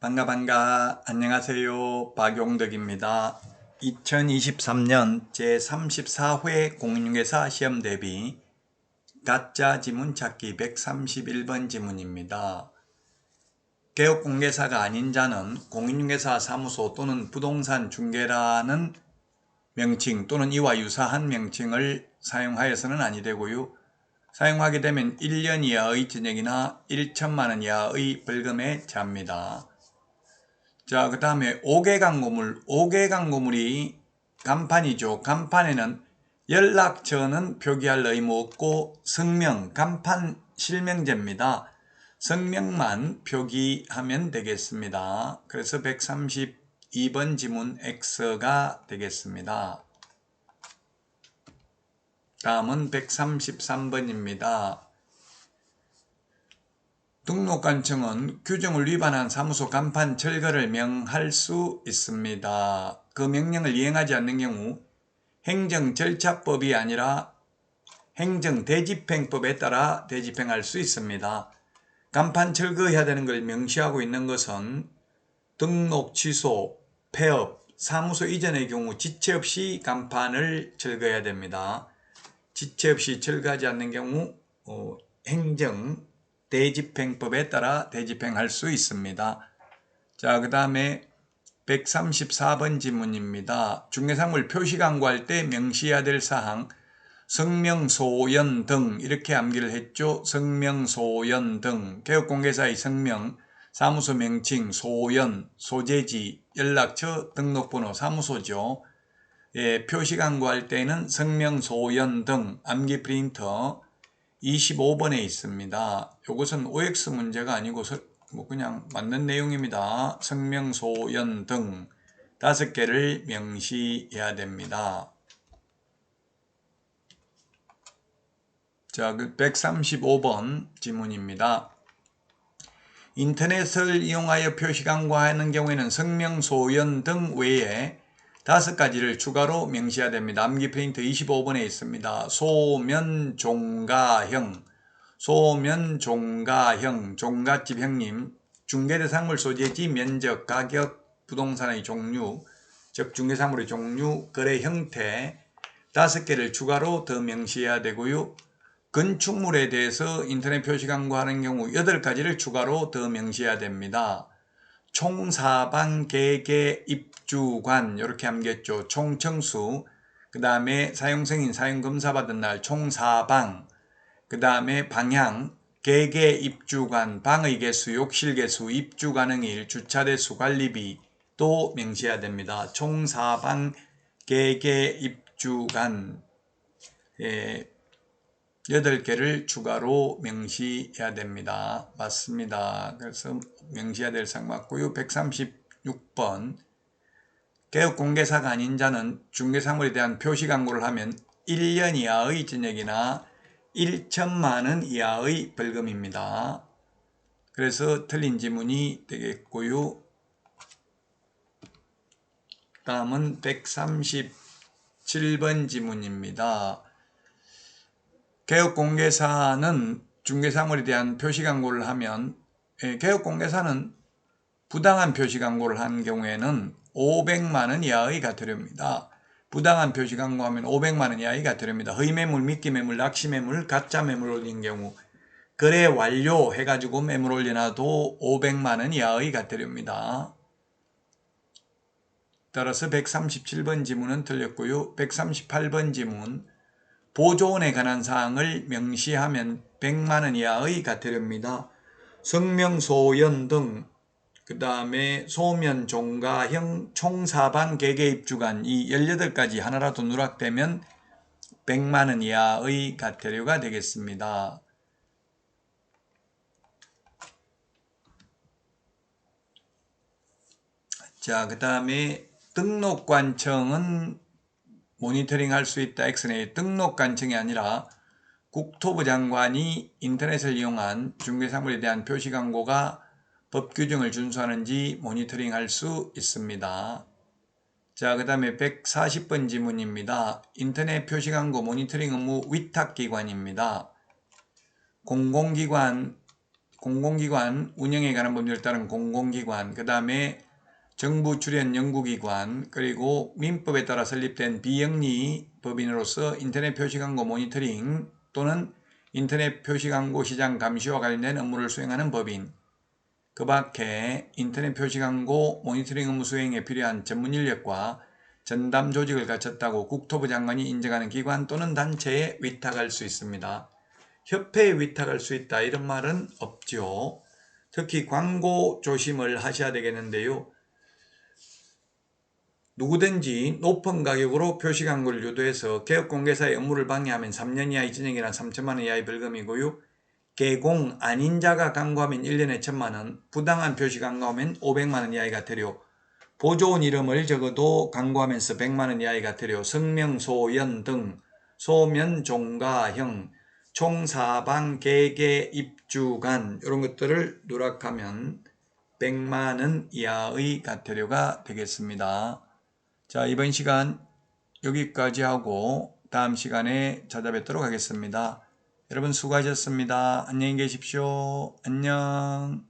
반가 반가 안녕하세요 박용덕입니다. 2023년 제34회 공인중개사 시험 대비 가짜 지문 찾기 131번 지문입니다. 개업공개사가 아닌 자는 공인중개사 사무소 또는 부동산 중개라는 명칭 또는 이와 유사한 명칭을 사용하여서는 아니 되고요. 사용하게 되면 1년 이하의 징역이나 1천만 원 이하의 벌금에 처합니다. 자, 그 다음에 5개 광고물. 5개 광고물이 간판이죠. 간판에는 연락처는 표기할 의무 없고 성명, 간판 실명제입니다. 성명만 표기하면 되겠습니다. 그래서 132번 지문 X가 되겠습니다. 다음은 133번입니다. 등록관청은 규정을 위반한 사무소 간판 철거를 명할 수 있습니다. 그 명령을 이행하지 않는 경우 행정절차법이 아니라 행정대집행법에 따라 대집행할 수 있습니다. 간판 철거해야 되는 걸 명시하고 있는 것은 등록 취소, 폐업, 사무소 이전의 경우 지체 없이 간판을 철거해야 됩니다. 지체 없이 철거하지 않는 경우 어, 행정 대집행법에 따라 대집행할 수 있습니다. 자, 그 다음에 134번 지문입니다. 중개사물 표시 광고할 때 명시해야 될 사항 성명, 소연 등 이렇게 암기를 했죠. 성명, 소연 등 개업공개사의 성명, 사무소 명칭, 소연, 소재지, 연락처, 등록번호, 사무소죠. 예, 표시 광고할 때는 성명, 소연 등 암기 프린터 25번에 있습니다. 이것은 OX 문제가 아니고 뭐 그냥 맞는 내용입니다. 성명, 소연 등 다섯 개를 명시해야 됩니다. 자, 그 135번 지문입니다. 인터넷을 이용하여 표시 광고하는 경우에는 성명, 소연 등 외에 다섯 가지를 추가로 명시해야 됩니다. 암기 페인트 25번에 있습니다. 소면 종가형, 소면 종가형, 종갓집 형님, 중개대상물 소재지 면적, 가격, 부동산의 종류, 즉 중개사물의 종류, 거래 형태 다섯 개를 추가로 더 명시해야 되고요. 건축물에 대해서 인터넷 표시 광고하는 경우 여덟 가지를 추가로 더 명시해야 됩니다. 총사방 개개 입주관 이렇게 암겼죠. 총청수 그 다음에 사용승인 사용검사 받은 날 총사방 그 다음에 방향 개개 입주관 방의 개수 욕실 개수 입주 가능일 주차 대수 관리비 또 명시해야 됩니다. 총사방 개개 입주관 예, 8개를 추가로 명시해야 됩니다. 맞습니다. 그래서 명시해야 될 상 맞고요. 136번 개업공개사가 아닌 자는 중개사물에 대한 표시 광고를 하면 1년 이하의 징역이나 1천만 원 이하의 벌금입니다. 그래서 틀린 지문이 되겠고요. 다음은 137번 지문입니다. 개업공개사는 중개사물에 대한 표시 광고를 하면 예, 개업공개사는 부당한 표시 광고를 한 경우에는 500만원 이하의 과태료입니다. 부당한 표시 광고하면 500만원 이하의 과태료입니다. 허위매물, 미끼매물, 낚시매물, 가짜매물 올린 경우 거래 완료 해가지고 매물 올려놔도 500만원 이하의 과태료입니다. 따라서 137번 지문은 틀렸고요. 138번 지문 보조원에 관한 사항을 명시하면 100만원 이하의 과태료입니다. 성명소연 등, 그 다음에 소면, 종가형, 총사방, 개개입주간 이 18가지 하나라도 누락되면 100만원 이하의 과태료가 되겠습니다. 자, 그 다음에 등록관청은 모니터링 할 수 있다. X는 등록 관청이 아니라 국토부 장관이 인터넷을 이용한 중개사물에 대한 표시 광고가 법 규정을 준수하는지 모니터링 할 수 있습니다. 자, 그 다음에 140번 지문입니다. 인터넷 표시 광고 모니터링 업무 위탁기관입니다. 공공기관 공공기관 운영에 관한 법률에 따른 공공기관, 그 다음에 정부 출연 연구기관, 그리고 민법에 따라 설립된 비영리 법인으로서 인터넷 표시광고 모니터링 또는 인터넷 표시광고 시장 감시와 관련된 업무를 수행하는 법인, 그 밖에 인터넷 표시광고 모니터링 업무 수행에 필요한 전문 인력과 전담 조직을 갖췄다고 국토부 장관이 인정하는 기관 또는 단체에 위탁할 수 있습니다. 협회에 위탁할 수 있다 이런 말은 없죠. 특히 광고 조심을 하셔야 되겠는데요. 누구든지 높은 가격으로 표시 광고를 유도해서 개업공개사의 업무를 방해하면 3년 이하의 징역이나 3천만 원 이하의 벌금이고요. 개공 아닌 자가 광고하면 1년에 1천만 원, 부당한 표시 광고하면 500만 원 이하의 과태료, 보조원 이름을 적어도 광고하면서 100만 원 이하의 과태료, 성명, 소연 등 소면, 종가형, 총사방, 개개, 입주간 이런 것들을 누락하면 100만 원 이하의 과태료가 되겠습니다. 자 이번 시간 여기까지 하고 다음 시간에 찾아뵙도록 하겠습니다. 여러분 수고하셨습니다. 안녕히 계십시오. 안녕.